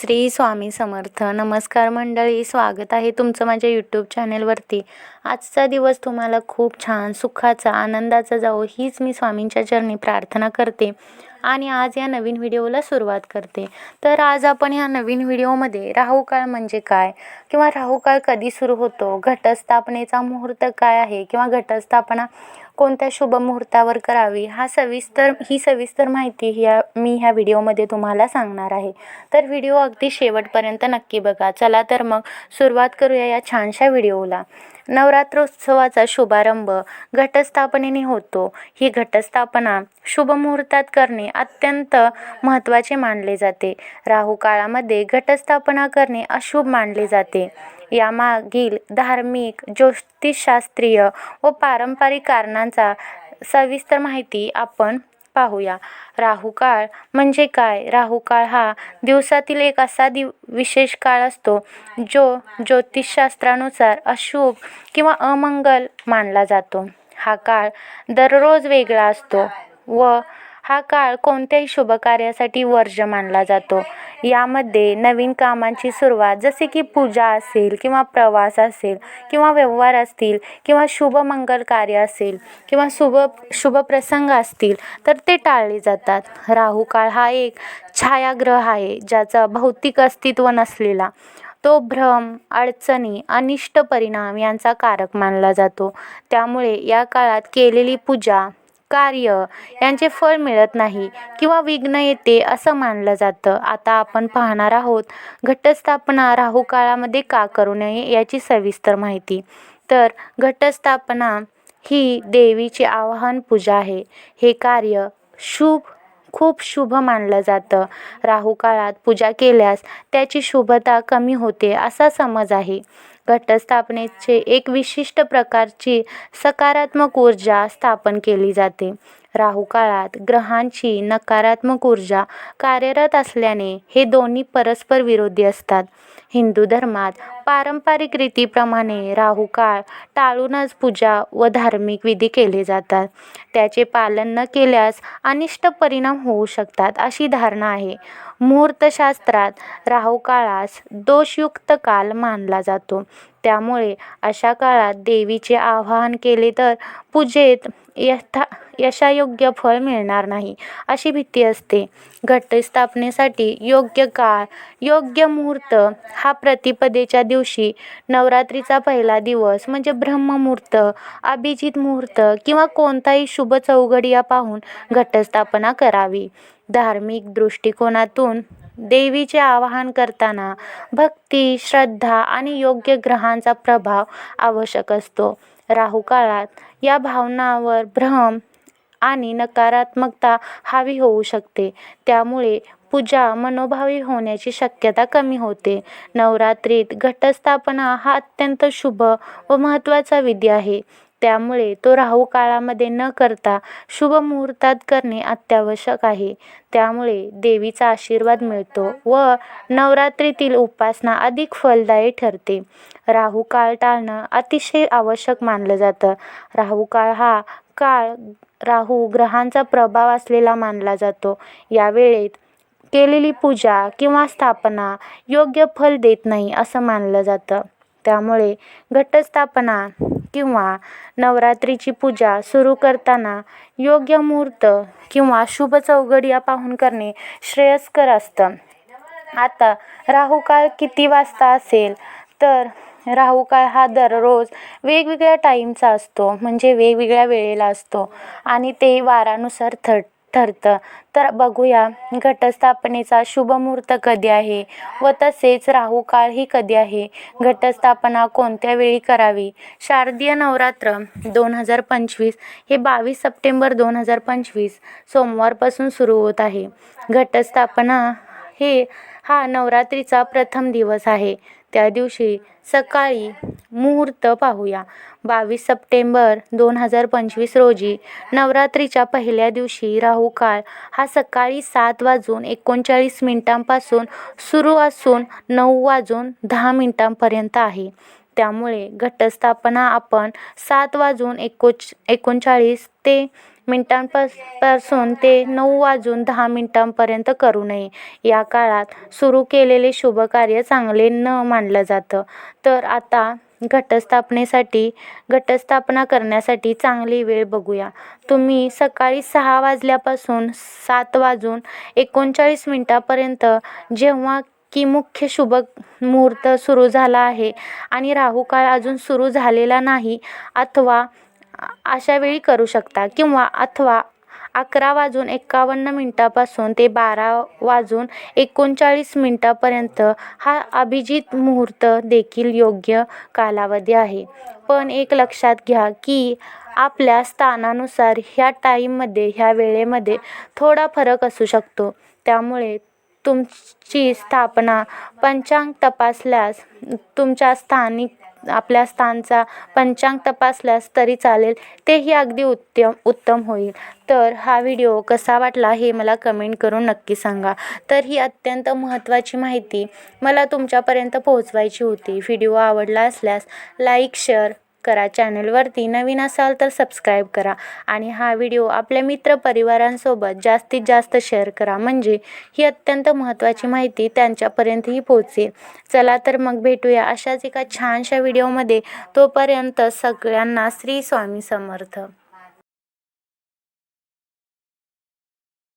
श्री स्वामी समर्थ. नमस्कार मंडळी स्वागत आहे तुमचं माझ्या यूट्यूब चॅनेलवरती आजचा दिवस तुम्हाला खूप छान सुखाचा आनंदाचा जावो हीच मी स्वामींच्या चरणी प्रार्थना करते आणि आज या नवीन व्हिडिओला सुरुवात करते. तर आज आपण या नवीन व्हिडिओमध्ये राहू काळ म्हणजे काय? किंवा राहू काळ कधी सुरू होतो? घटस्थापनेचा मुहूर्त काय आहे? किंवा घटस्थापना कोणत्या शुभ मुहूर्तावर करावी हा सविस्तर ही सविस्तर माहिती ह्या मी ह्या व्हिडिओमध्ये तुम्हाला सांगणार आहे. तर व्हिडिओ अगदी शेवटपर्यंत नक्की बघा. चला तर मग सुरुवात करूया या छानशा व्हिडिओला. नवरात्रोत्सवाचा शुभारंभ घटस्थापनेने होतो. ही घटस्थापना शुभ मुहूर्तात करणे अत्यंत महत्त्वाचे मानले जाते. राहू काळामध्ये घटस्थापना करणे अशुभ मानले जाते. यामागील धार्मिक ज्योतिषशास्त्रीय व पारंपरिक कारणांचा सविस्तर माहिती आपण पाहूया. राहुकाळ म्हणजे काय? राहुकाळ हा दिवसातील एक असा दिव विशेष काळ असतो जो ज्योतिषशास्त्रानुसार अशुभ किंवा अमंगल मानला जातो. हा काळ दररोज वेगळा असतो व हा काळ कोणत्याही शुभ कार्यासाठी वर्ज्य मानला जातो. यामध्ये नवीन कामांची सुरुवात जसे की पूजा असेल किंवा प्रवास असेल किंवा व्यवहार असतील किंवा शुभमंगल कार्य असेल किंवा शुभ शुभ प्रसंग असतील तर ते टाळले जातात. राहू काळ हा एक छायाग्रह आहे ज्याचा भौतिक अस्तित्व नसलेला. तो भ्रम अडचणी अनिष्ट परिणाम यांचा कारक मानला जातो. त्यामुळे या काळात केलेली पूजा कार्य यांचे फळ मिळत नाही किंवा विघ्न येते असं मानलं जातं. आता आपण पाहणार आहोत घटस्थापना राहू काळामध्ये का करू नये याची सविस्तर माहिती. तर घटस्थापना ही देवीची आवाहन पूजा आहे. हे कार्य शुभ खूप शुभ मानलं जातं. राहू काळात पूजा केल्यास त्याची शुभता कमी होते असा समज आहे. घटस्थापनेचे एक विशिष्ट प्रकारची सकारात्मक ऊर्जा स्थापन केली जाते. राहू काळात ग्रहांची नकारात्मक ऊर्जा कार्यरत असल्याने हे दोन्ही परस्पर विरोधी असतात. हिंदू धर्मात पारंपरिक रीतीप्रमाणे राहू काळ टाळूनच पूजा व धार्मिक विधी केले जातात. त्याचे पालन न केल्यास अनिष्ट परिणाम होऊ शकतात अशी धारणा आहे. मुहूर्तशास्त्रात राहू काळास दोषयुक्त काल मानला जातो. त्यामुळे अशा काळात देवीचे आवाहन केले तर पूजेत यथा यशायोग्य फळ मिळणार नाही. अशी भीती असते. घटस्थापनेसाठी योग्य काळ योग्य मुहूर्त हा प्रतिपदेच्या दिवशी नवरात्रीचा पहिला दिवस म्हणजे ब्रह्ममुहूर्त अभिजित मुहूर्त किंवा कोणताही शुभ चौघडिया पाहून घटस्थापना करावी. धार्मिक दृष्टिकोनातून देवीचे आवाहन करताना भक्ती श्रद्धा आणि योग्य ग्रहांचा प्रभाव आवश्यक असतो. राहू काळात या भावनावर भ्रम आणि नकारात्मकता हावी होऊ शकते. त्यामुळे पूजा मनोभावी होण्याची शक्यता कमी होते. नवरात्रीत घटस्थापना हा अत्यंत शुभ व महत्त्वाचा विधी आहे. त्यामुळे तो राहू काळामध्ये न करता शुभ मुहूर्तात करणे अत्यावश्यक आहे. त्यामुळे देवीचा आशीर्वाद मिळतो व नवरात्रीतील उपासना अधिक फलदायी ठरते. राहू काळ टाळणं अतिशय आवश्यक मानलं जातं. राहू काळ हा काळ राहू ग्रहांचा प्रभाव असलेला मानला जातो. या वेळेत केलेली पूजा किंवा स्थापना योग्य फल देत नाही असं मानलं जातं. त्यामुळे घटस्थापना किंवा नवरात्रीची पूजा सुरू करताना योग्य मुहूर्त किंवा शुभ चौघडिया पाहून करणे श्रेयस्कर असतं. आता राहू काळ किती वाजता असेल? तर राहू काळ हा दररोज वेगवेगळ्या टाईमचा असतो. म्हणजे वेगवेगळ्या वेळेला असतो. आणि ते वारानुसार थर ठरतं. तर बघूया घटस्थापनेचा शुभ मुहूर्त कधी आहे व तसेच राहू काळ ही कधी आहे? घटस्थापना कोणत्या वेळी करावी? शारदीय नवरात्र दोन हजार पंचवीस हे बावीस सप्टेंबर दोन हजार पंचवीस सोमवारपासून सुरू होत आहे. घटस्थापना हे हा नवरात्रीचा प्रथम दिवस आहे. त्या दिवशी सकाळी मुहूर्त पाहूया. बावीस सप्टेंबर दोन हजार पंचवीस रोजी नवरात्रीच्या पहिल्या दिवशी राहू काळ हा सकाळी सात वाजून एकोणचाळीस मिनिटांपासून सुरू असून नऊ वाजून दहा मिनिटांपर्यंत आहे. त्यामुळे घटस्थापना आपण सात वाजून एकोच एकोणचाळीस ते मिनिटांपासून ते नऊ वाजून दहा मिनिटांपर्यंत करू नये. या काळात सुरू केलेले शुभकार्य चांगले न मानलं जातं. तर आता घटस्थापनेसाठी घटस्थापना करण्यासाठी चांगली वेळ बघूया. तुम्ही सकाळी सहा वाजल्यापासून सात वाजून एकोणचाळीस मिनटापर्यंत जेव्हा की मुख्य शुभ मुहूर्त सुरू झाला आहे आणि राहू काळ अजून सुरू झालेला नाही अथवा अशा वेळी करू शकता किंवा अथवा अकरा वाजून एकावन्न मिनटापासून ते बारा वाजून एकोणचाळीस मिनटापर्यंत हा अभिजित मुहूर्त देखील योग्य कालावधी आहे. पण एक लक्षात घ्या की आपल्या स्थानानुसार ह्या टाईममध्ये ह्या वेळेमध्ये थोडा फरक असू शकतो. त्यामुळे तुमची स्थापना पंचांग तपासल्यास तुमच्या स्थानिक आपल्या स्थानचा पंचांग तपासल्यास तरी चालेल तेही अगदी उत्तम उत्तम होईल. तर हा व्हिडिओ कसा वाटला हे मला कमेंट करून नक्की सांगा. तर ही अत्यंत महत्त्वाची माहिती मला तुमच्यापर्यंत पोहोचवायची होती. व्हिडिओ आवडला असल्यास लाईक शेअर करा. चॅनलवरती नवीन असाल तर सबस्क्राईब करा. आणि हा व्हिडिओ आपल्या मित्रपरिवारांसोबत जास्तीत जास्त शेअर करा. म्हणजे ही अत्यंत महत्त्वाची माहिती त्यांच्यापर्यंतही पोहोचेल. चला तर मग भेटूया अशाच एका छानशा व्हिडिओमध्ये तोपर्यंत सगळ्यांना श्री स्वामी समर्थ.